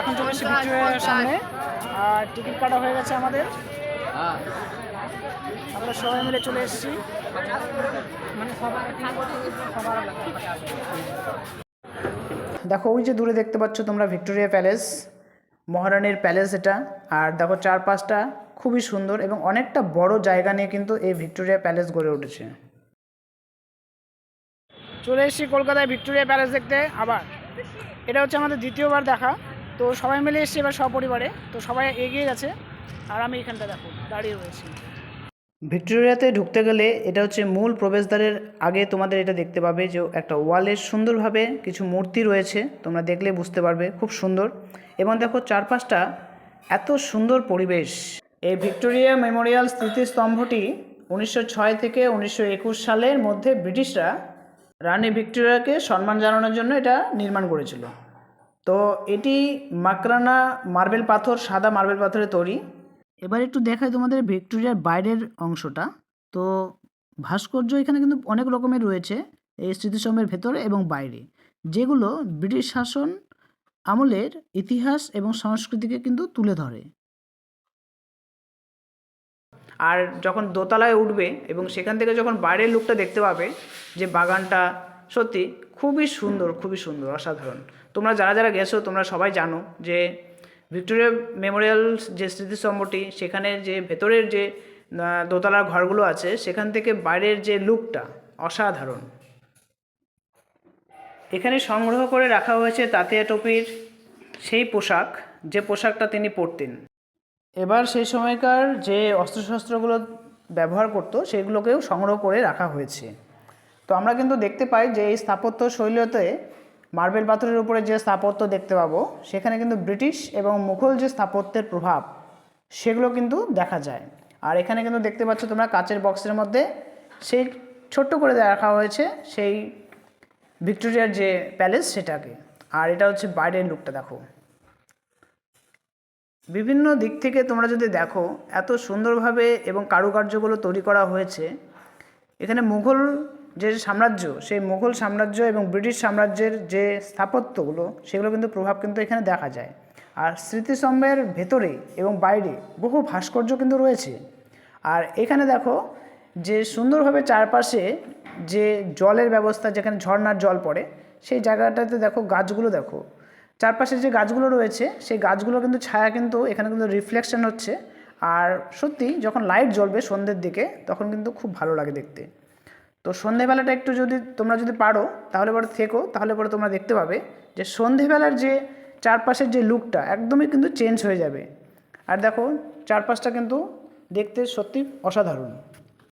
এখন চলে এসেছি ভিক্টোরিয়ার সামনে। আর টিকিট কাটা হয়ে গেছে আমাদের। আমরা সবাই মিলে চলে এসেছি। মানে সবার দেখো ওই যে দূরে দেখতে পাচ্ছ তোমরা ভিক্টোরিয়া প্যালেস মহারানীর প্যালেস এটা। আর দেখো চারপাশটা খুবই সুন্দর এবং অনেকটা বড় জায়গা নিয়ে কিন্তু এই ভিক্টোরিয়া প্যালেস গড়ে উঠেছে। চলে এসেছি কলকাতায় ভিক্টোরিয়া প্যালেস দেখতে। আবার। এটা হচ্ছে আমাদের দ্বিতীয়বার দেখা। তো সবাই মিলে এসেছি এবার সপরিবারে। তো সবাই এগিয়ে গেছে। আর আমি এখানটা দেখো, দাঁড়িয়ে রয়েছি। ভিক্টোরিয়াতে ঢুকতে গেলে এটা হচ্ছে মূল প্রবেশদ্বারের আগে তোমাদের এটা দেখতে পাবে যে একটা ওয়ালে সুন্দরভাবে কিছু মূর্তি রয়েছে। তোমরা দেখলে বুঝতে পারবে, খুব সুন্দর। এবং দেখো চারপাশটা এত সুন্দর পরিবেশ। এই ভিক্টোরিয়া মেমোরিয়াল স্মৃতিস্তম্ভটি উনিশশো ছয় থেকে উনিশশো একুশ সালের মধ্যে ব্রিটিশরা রানী ভিক্টোরিয়াকে সম্মান জানানোর জন্য এটা নির্মাণ করেছিল। তো এটি মাকরানা মার্বেল পাথর, সাদা মার্বেল পাথরে তৈরি। এবার একটু দেখাই তোমাদের ভিক্টোরিয়ার বাইরের অংশটা। তো ভাস্কর্য এখানে কিন্তু অনেক রকমের রয়েছে এই স্মৃতিস্তম্ভের ভেতরে এবং বাইরে। যেগুলো ব্রিটিশ শাসন আমলের ইতিহাস এবং সংস্কৃতিকে কিন্তু তুলে ধরে। আর যখন দোতলায় উঠবে এবং সেখান থেকে যখন বাইরের লুকটা দেখতে পাবে যে বাগানটা সত্যি খুবই সুন্দর খুবই সুন্দর, অসাধারণ। তোমরা যারা যারা গেছো, তোমরা সবাই জানো যে ভিক্টোরিয়া মেমোরিয়াল যে স্মৃতিস্তম্ভটি, সেখানে যে ভেতরের যে দোতলার ঘরগুলো আছে, সেখান থেকে বাইরের যে লুকটা অসাধারণ। এখানে সংগ্রহ করে রাখা হয়েছে তাঁতিয়া টুপির সেই পোশাক, যে পোশাকটা তিনি পরতেন। এবার সেই সময়কার যে অস্ত্রশস্ত্রগুলো ব্যবহার করতো, সেগুলোকেও সংগ্রহ করে রাখা হয়েছে। তো আমরা কিন্তু দেখতে পাই যে এই স্থাপত্য শৈলীতে মার্বেল পাথরের উপরে যে স্থাপত্য দেখতে পাবো, সেখানে কিন্তু ব্রিটিশ এবং মুঘল যে স্থাপত্যের প্রভাব, সেগুলো কিন্তু দেখা যায়। আর এখানে কিন্তু দেখতে পাচ্ছ তোমরা কাচের বক্সের মধ্যে সেই ছোট্ট করে রাখা হয়েছে সেই ভিক্টোরিয়ার যে প্যালেস সেটাকে। আর এটা হচ্ছে বাইরের লুকটা দেখো। বিভিন্ন দিক থেকে তোমরা যদি দেখো, এত সুন্দরভাবে এবং কারুকার্যগুলো তৈরি করা হয়েছে, এখানে মুঘল যে সাম্রাজ্য, সেই মুঘল সাম্রাজ্য এবং ব্রিটিশ সাম্রাজ্যের যে স্থাপত্যগুলো, সেগুলো কিন্তু প্রভাব কিন্তু এখানে দেখা যায়। আর স্মৃতিস্তম্ভের ভেতরে এবং বাইরে বহু ভাস্কর্য কিন্তু রয়েছে। আর এখানে দেখো যে সুন্দরভাবে চারপাশে যে জলের ব্যবস্থা, যেখানে ঝর্নার জল পড়ে, সেই জায়গাটাতে দেখো গাছগুলো দেখো। চারপাশে যে গাছগুলো রয়েছে, সেই গাছগুলো কিন্তু ছায়া কিন্তু এখানে কিন্তু রিফ্লেকশন হচ্ছে। আর সত্যি যখন লাইট জ্বলবে সন্ধ্যের দিকে, তখন কিন্তু খুব ভালো লাগে দেখতে। তো সন্ধেবেলাটা একটু যদি তোমরা যদি পারো, তাহলে পরে থেকো, তাহলে পরে তোমরা দেখতে পাবে যে সন্ধেবেলার যে চারপাশের যে লুকটা একদমই কিন্তু চেঞ্জ হয়ে যাবে। আর দেখো, চারপাশটা কিন্তু দেখতে সত্যি অসাধারণ।